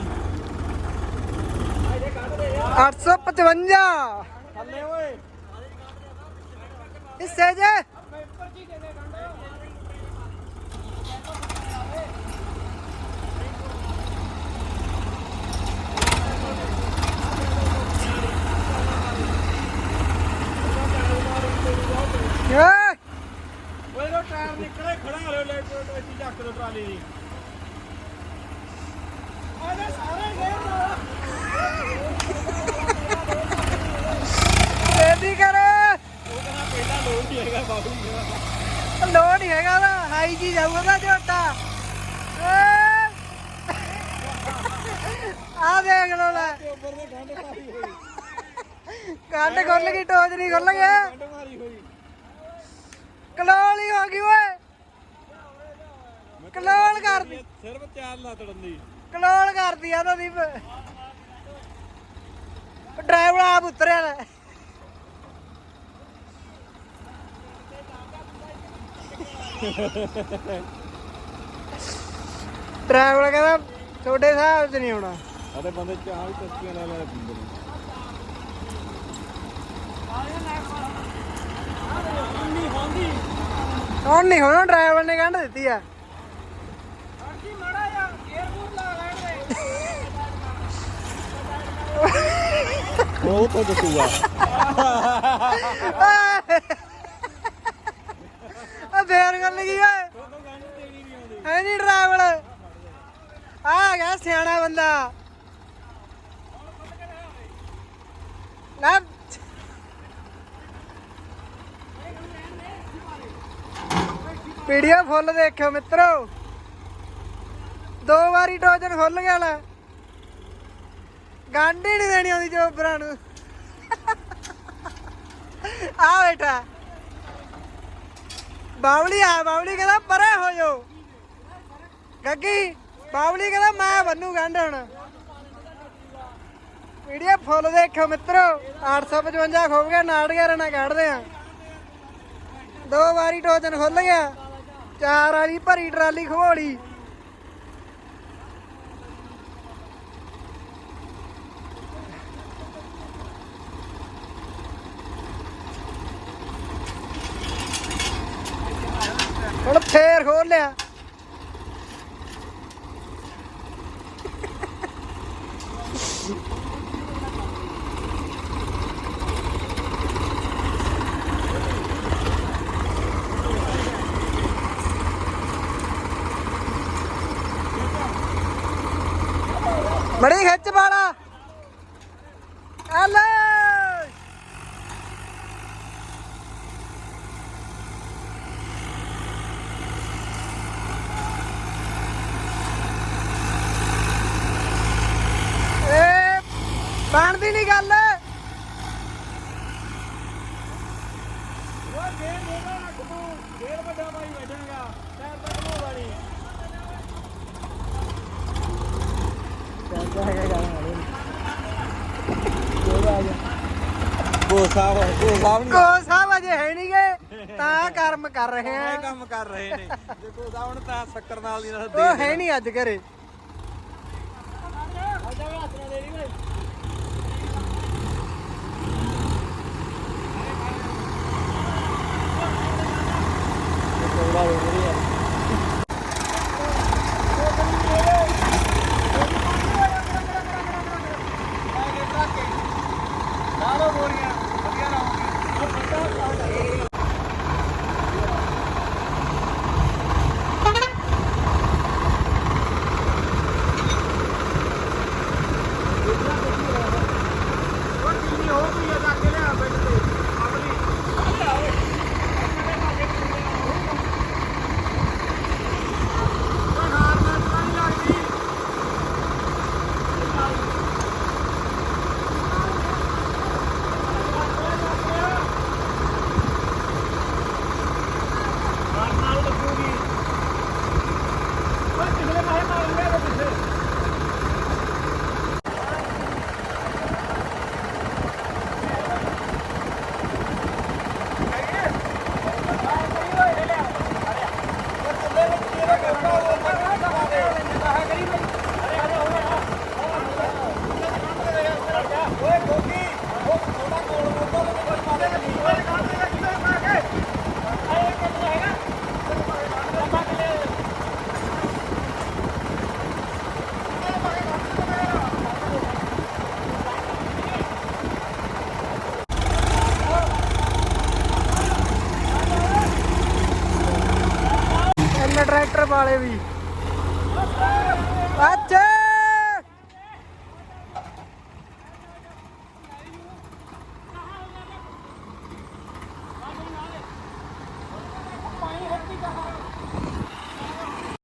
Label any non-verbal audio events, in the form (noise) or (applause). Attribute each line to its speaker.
Speaker 1: ਨਹੀਂ
Speaker 2: 855
Speaker 1: ਥੱਲੇ ਓਏ।
Speaker 2: ਹਿੱਸੇ ਜੇ। ਓਏ
Speaker 1: ਓਏ ਲੋ ਟਾਇਰ ਨਿਕਲੇ ਖੜਾ ਹੋ ਲੈ ਇੱਥੇ ਚੱਕ ਦੋ ਟਰਾਲੀ ਦੀ। ਆਲੇ
Speaker 2: ਕਰ।
Speaker 1: ਉਹ ਨਹੀਂ ਹੈਗਾ
Speaker 2: ਨਾ ਹਾਈ ਜੀ ਜਾਊਗਾ ਨਾ ਝੋਟਾ। ਆ ਦੇਖ ਲੋ ਲੈ।
Speaker 1: ਤੇ
Speaker 2: ਕੰਡ ਖੁੱਲ ਗਈ ਟੋਜ ਨਹੀਂ ਖੁੱਲ ਗਿਆ
Speaker 1: ਗੰਢ
Speaker 2: ਕਲੋਲ ਹੀ ਹੋ ਗਈ, ਓਏ। ਕਲੋਲ ਕਰਦੀ
Speaker 1: ਸਿਰਫ ਚਾਰ ਲੱਤੜਨ ਦੀ।
Speaker 2: ਕਲੋਲ ਕਰਦੀ ਆ ਤਾਂ ਦੀਪ ਡਰਾਈਵਰ ਆਪ ਉਤਰਿਆ ਲੈ। ਡਰਾਈਵਰ ਕਹਿੰਦਾ ਤੁਹਾਡੇ ਹਿਸਾਬ 'ਚ ਨਹੀਂ ਆਉਣਾ।
Speaker 1: ਸਾਡੇ ਬੰਦੇ ਚਾਹ ਵੀ ਤਸਕੀਆਂ ਲੈ ਲੈ ਪੀਂਦੇ ਨੇ।
Speaker 2: ਹੁਣ ਨਹੀਂ ਹੋਣਾ ਡਰਾਈਵਰ ਨੇ ਕਹਿੰਦਾ ਦਿੱਤੀ ਆ।
Speaker 1: ਉਹ ਤੋਂ ਦੱਸੂਗਾ।
Speaker 2: ਆ ਫੇਰ ਗੱਲ ਕੀ ਓਏ? ਹੈ ਨਹੀਂ ਡਰਾਈਵਰ ਆ ਗਿਆ ਸਿਆਣਾ ਬੰਦਾ। ਨਾ ਵੀਡੀਓ ਫੁੱਲ ਦੇਖਿਓ ਮਿੱਤਰੋ। ਵਾਰੀ ਟੋਜਨ ਖੁੱਲ ਗਿਆ ਲੈ। ਗਾਂਢੀ ਨਹੀਂ ਦੇਣੀ ਆਉਂਦੀ ਜੋਬਰਾਂ ਨੂੰ। ਆ ਬੇਟਾ। ਬਾਵਲੀ ਆ, ਬਾਵਲੀ ਕਹਿੰਦਾ ਪਰੇ ਹੋ ਜਾਓ। ਗੱਗੀ, ਬਾਵਲੀ ਕਹਿੰਦਾ ਮੈਂ ਬੰਨੂ ਗੰਢ ਹੁਣ। ਵੀਡੀਓ ਫੁੱਲ ਦੇਖਿਓ ਮਿੱਤਰੋ 855 ਖੋਬ ਗਿਆ, ਨਾੜ ਗਿਆ ਰਣਾ ਕੱਢਦੇ ਆ। ਦੋ ਵਾਰੀ ਟੋਚਨ ਖੁੱਲ ਗਿਆ। ਚਾਰ ਵਾਲੀ ਭਰੀ ਟਰਾਲੀ ਖੋਲੀ ਹੁਣ ਫੇਰ ਖੋਲ ਲਿਆ। ਬੜੀ ਖਿੱਚ ਪਾਲਾ ਬਣਦੀ ਨਹੀਂ ਗੱਲ।
Speaker 1: ਵੱਡਾ ਭਾਈ ਟਾਇਰ ਤੱਕ ਨੂੰ ਵਾਲੀ ਸਾਹਿਬ
Speaker 2: ਕੋ ਸਾਹਿਬ ਅਜੇ ਹੈ ਨਹੀਂ ਗਏ ਤਾਂ (laughs) ਕਰਮ ਕਰ ਰਹੇ ਆ।
Speaker 1: ਕੰਮ ਕਰ ਰਹੇ ਨੇ। ਜੇ ਗੋ ਸਾਹਿਬ ਨੇ ਤਾਂ ਸ਼ੱਕਰ ਨਾਲ ਦੀ ਨਾਲ
Speaker 2: ਉਹ ਹੈ ਨਹੀਂ ਅੱਜ ਘਰੇ। ਵਾਲੇ ਵੀ। ਅੱਛਾ।